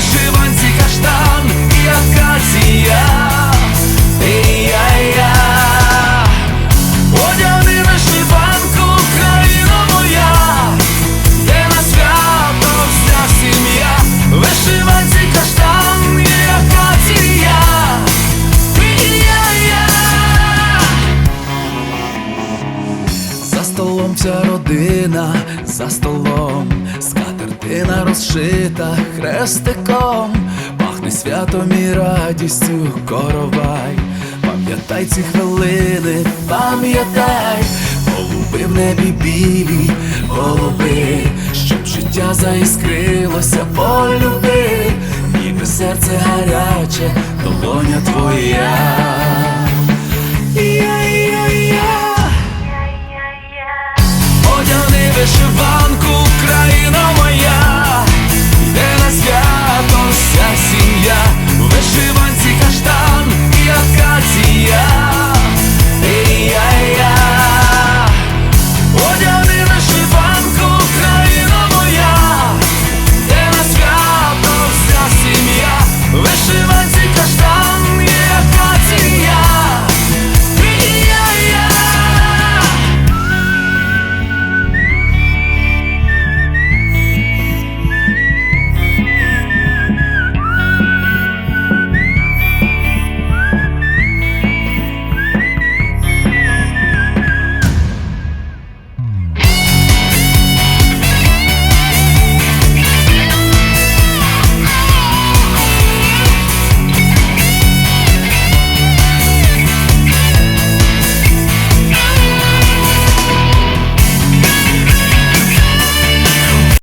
Вишиванці каштан і акація. І-я-я. Одяни вишиванку, країна моя, йде на свято вся сім'я, вишиванці каштан і акація. І-я-я. За столом вся родина, за столом, Тертина розшита хрестиком, пахне святом і радістю коровай, пам'ятай ці хвилини, пам'ятай, голуби в небі білі, голуби, щоб життя заіскрилося, полюби, ніби серце гаряче, долоня твоя. Одя не вишивай.